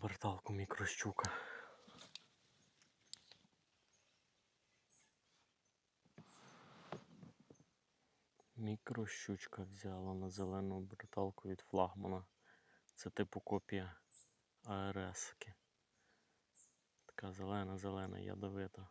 оберталку мікрощука. Мікрощучка взяла на зелену оберталку від флагмана. Це типу копія АРС. -ки. Така зелена, зелена, ядовита.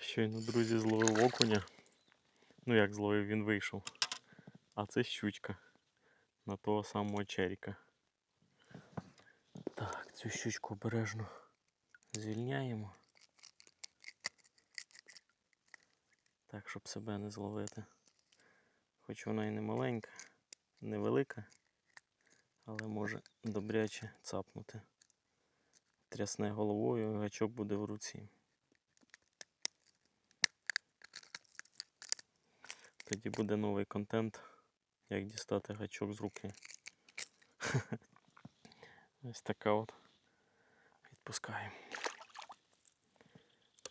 Щойно, друзі, зловив окуня. Ну як зловив, він вийшов. А це щучка на того самого черіка. Так, цю щучку обережно звільняємо. Так, щоб себе не зловити. Хоч вона і не маленька, невелика, але може добряче цапнути. Трясне головою, гачок буде в руці. Тоді буде новий контент, як дістати гачок з руки. Ось така от. Відпускаємо.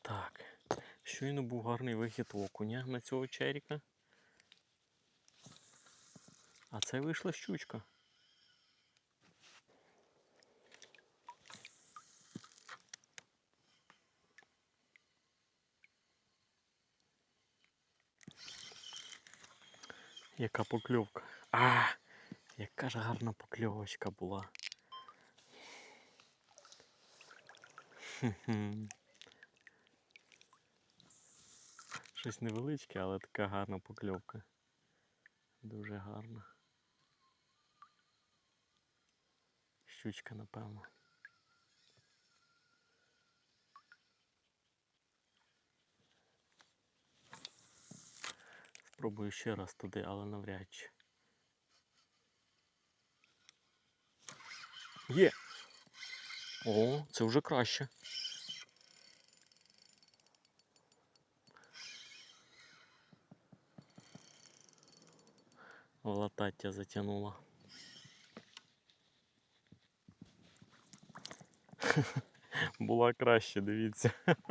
Так. Щойно був гарний вихід окуня на цього черіка. А це вийшла щучка. Яка покльовка. А, яка ж гарна покльовочка була. Щось невеличке, але така гарна покльовка. Дуже гарна. Щучка, напевно. Спробую ще раз туди, але навряд чи. Є! О, це вже краще. Латаття затягнула. Була краще, дивіться.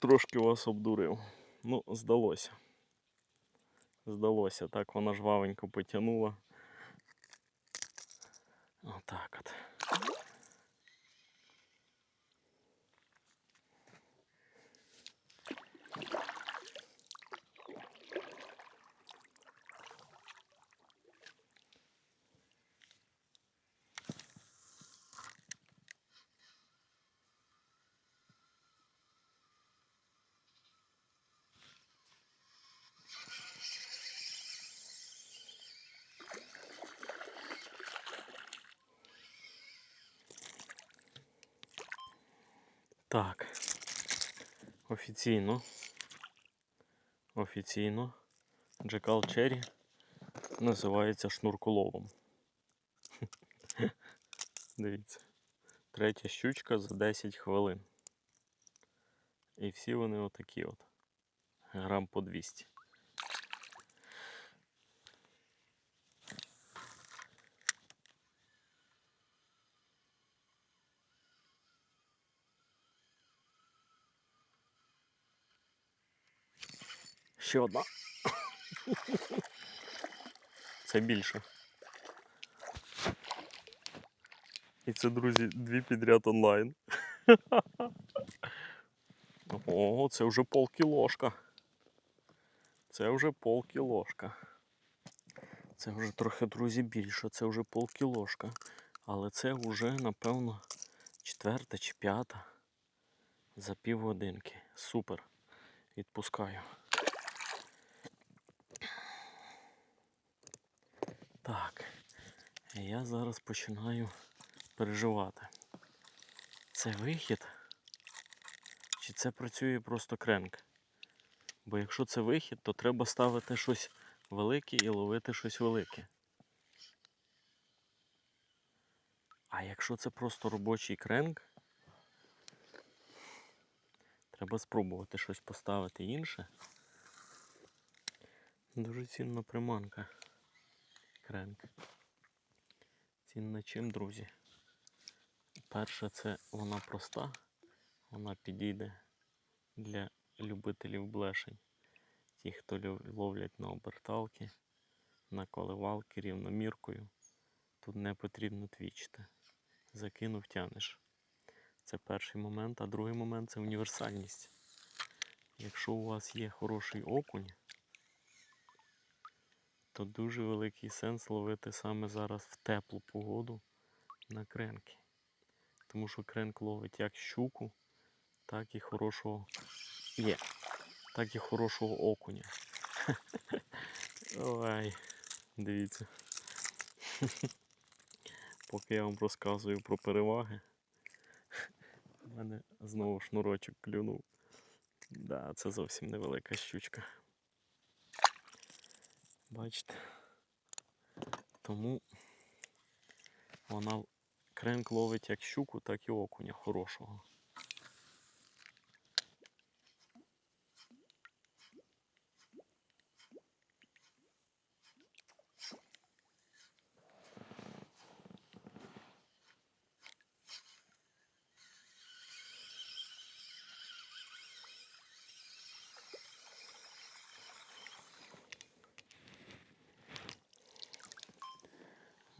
Трошки вас обдурив. Ну, здалося. Здалося, так вона жвавенько потягнула. Отак от. Так. Офіційно. Офіційно. Джекал Черрі називається шнурколовом. Дивіться. Третя щучка за 10 хвилин. І всі вони отакі от. Грам по 200. Ще одна. Це більше. І це, друзі, дві підряд онлайн. О, це вже полкілошка. Це вже полкілошка. Це вже трохи, друзі, більше, це вже полкілошка. Але це вже, напевно, четверта чи п'ята за півгодинки. Супер. Відпускаю. Так, я зараз починаю переживати. Це вихід? Чи це працює просто кренк? Бо якщо це вихід, то треба ставити щось велике і ловити щось велике. А якщо це просто робочий кренк, треба спробувати щось поставити інше. Дуже цінна приманка. Кренк. Цінна чим, друзі? Перше, це вона проста, вона підійде для любителів блешень. Ті, хто ловлять на оберталки, на коливалки рівноміркою. Тут не потрібно твічити. Закинув, тянеш. Це перший момент, а другий момент це універсальність. Якщо у вас є хороший окунь, то дуже великий сенс ловити саме зараз в теплу погоду на кренки. Тому що кренк ловить як щуку, так і хорошого є, так і хорошого окуня. Ой, дивіться. Поки я вам розказую про переваги, у мене знову шнурочок клюнув. Да, це зовсім невелика щучка. Бачите? Тому вона кренк ловить як щуку, так і окуня хорошого.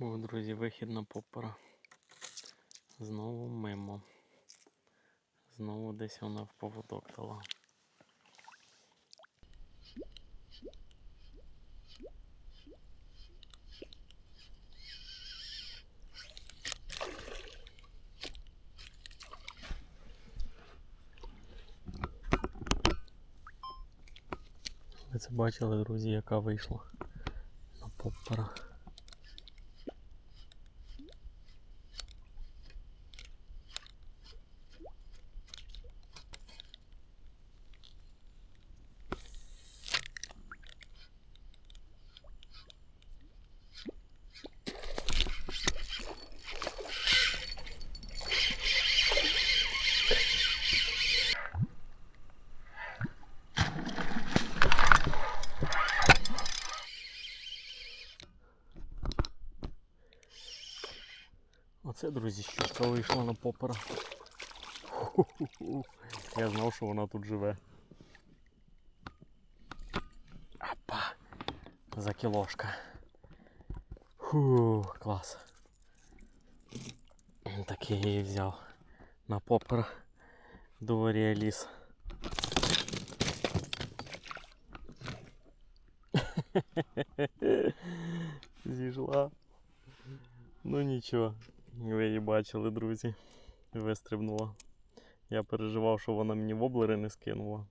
О, друзі, вихід на попора. Знову мимо. Знову десь вона в поводок дала. Ви це бачили, друзі, яка вийшла на попора. Оце, друзі, щучка вийшла на попера. Ху-ху-ху. Я знав, що вона тут живе. Апа! За кілошка. Фу, клас. Так я її взяв на попера до ліс. Зійшла. Ну нічого, Ви її бачили, друзі. Вистрибнула. Я переживав, що вона мені воблери не скинула.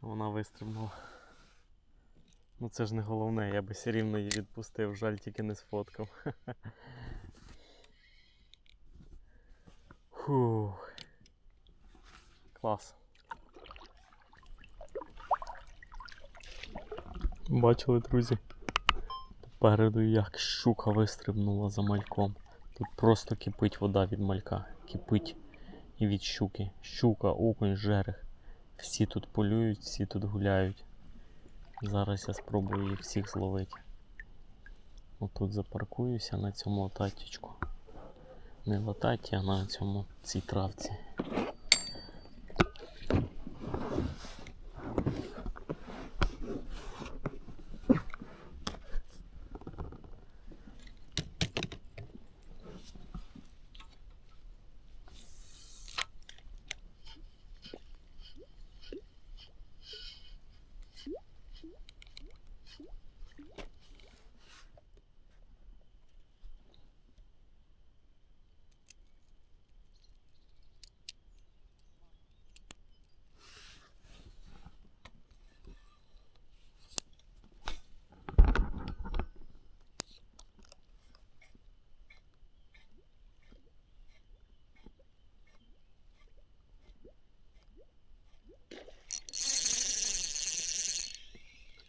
Вона вистрибнула. Ну це ж не головне, я би все рівно її відпустив, жаль, тільки не сфоткав. Фух. Клас. Бачили, друзі? Попереду як щука вистрибнула за мальком. Тут просто кипить вода від малька. Кипить і від щуки. Щука, окунь, жерех. Всі тут полюють, всі тут гуляють. Зараз я спробую їх всіх зловити. Отут запаркуюся на цьому лататічку. Не лататі, а на цьому цій травці.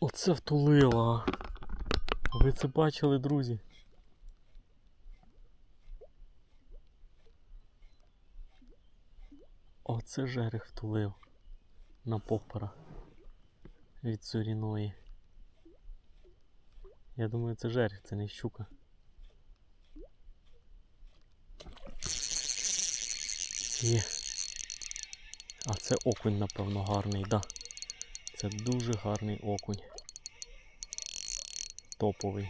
Оце втулило. Ви це бачили, друзі? Оце жерех втулив на попера від суріної. Я думаю, це жерех, це не щука. Є. А це окунь, напевно, гарний, так. Да. Це дуже гарний окунь. Топовий.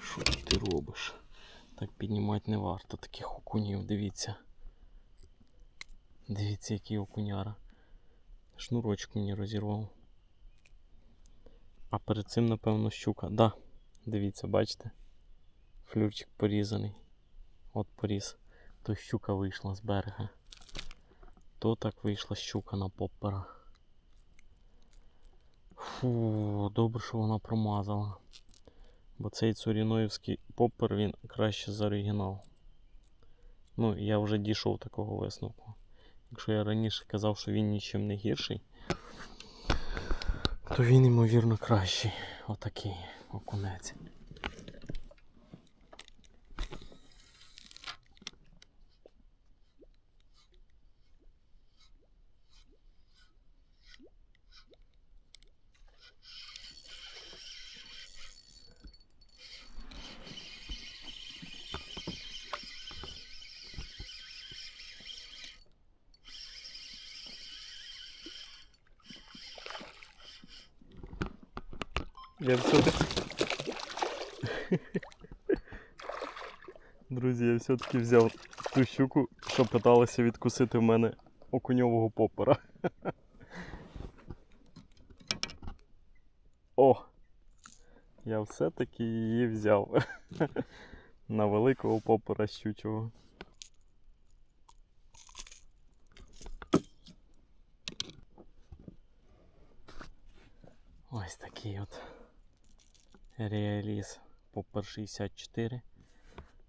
Що ти робиш? Так піднімати не варто таких окунів, дивіться. Дивіться, який окуняра. Шнурочок мені розірвав. А перед цим, напевно, щука. Да, дивіться, бачите? Флюрчик порізаний. От поріз. То щука вийшла з берега. То так вийшла щука на поппера. Фу, добре, що вона промазала. Бо цей цуріноївський поппер він краще за оригінал. Ну, я вже дійшов такого висновку. Якщо я раніше казав, що він нічим не гірший, то він, ймовірно, кращий. Отакий окунець. Я все-таки. Друзі, я все-таки взяв ту щуку, що питалася відкусити в мене окуньового попера. О! Я все-таки її взяв. На великого попера щучого. Ось такий от реаліз попер 64.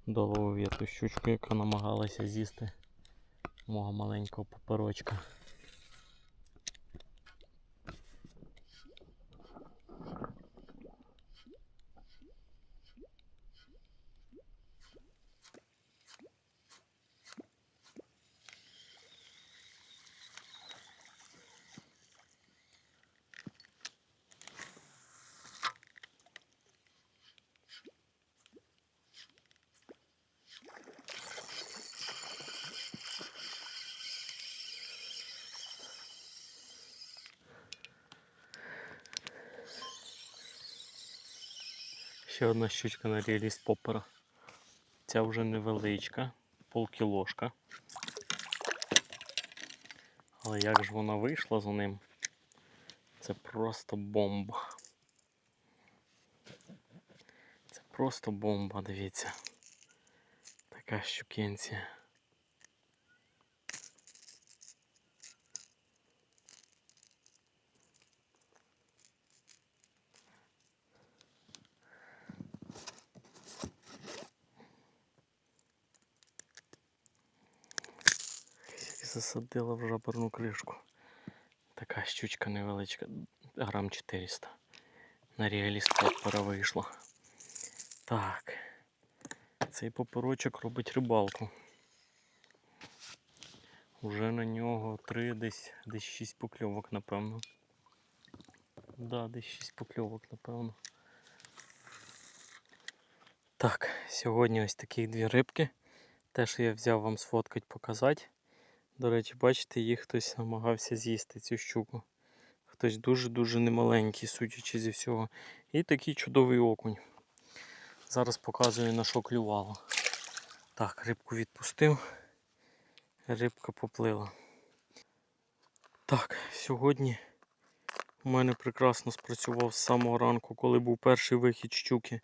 Доловив я щучку, яка намагалася з'їсти мого маленького поперочка. Ще одна щучка на реаліст попера. Ця вже невеличка, полкілошка. Але як ж вона вийшла за ним? Це просто бомба. Це просто бомба, дивіться. Така щукенція. Засадила в жаберну кришку. Така щучка невеличка, грам 400. На реаліст попера вийшла. Так. Цей поперочок робить рибалку. Уже на нього три десь десь 6 покльовок, напевно. Да, десь 6 покльовок, напевно. Так, сьогодні ось такі дві рибки. Те, що я взяв вам сфоткати, показати. До речі, бачите, їх хтось намагався з'їсти цю щуку. Хтось дуже-дуже немаленький, судячи зі всього. І такий чудовий окунь. Зараз показую на що клювало. Так, рибку відпустив. Рибка поплила. Так, сьогодні у мене прекрасно спрацював з самого ранку, коли був перший вихід щуки.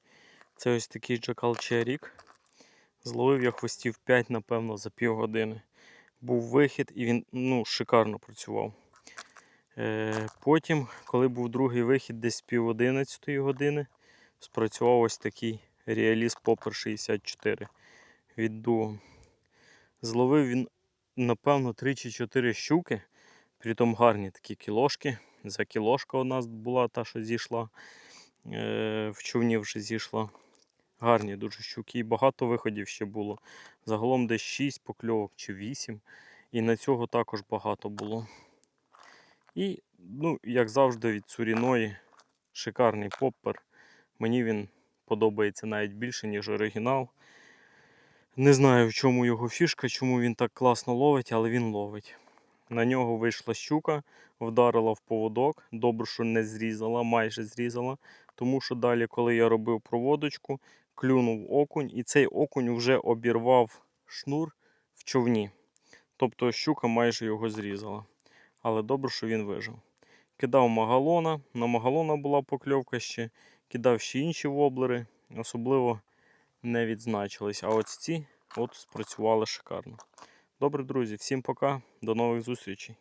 Це ось такий джакал черік. Зловив я хвостів 5, напевно, за півгодини. Був вихід і він ну, шикарно працював. Е, Потім, коли був другий вихід, десь пів одинадцятої години, спрацював ось такий Реаліст Попер 64 від Duo. Зловив він, напевно, 3 чи 4 щуки, притом гарні такі кілошки. За кілошка у нас була та, що зійшла. Е, в човні вже зійшло. Гарні дуже щуки. І багато виходів ще було. Загалом десь 6 покльовок чи 8. І на цього також багато було. І, ну, як завжди, від цуріної шикарний поппер. Мені він подобається навіть більше, ніж оригінал. Не знаю, в чому його фішка, чому він так класно ловить, але він ловить. На нього вийшла щука, вдарила в поводок. Добре, що не зрізала, майже зрізала. Тому що далі, коли я робив проводочку, клюнув окунь, і цей окунь вже обірвав шнур в човні. Тобто щука майже його зрізала. Але добре, що він вижив. Кидав магалона, на магалона була покльовка ще, кидав ще інші воблери, особливо не відзначились. А от ці от спрацювали шикарно. Добре, друзі, всім пока, до нових зустрічей.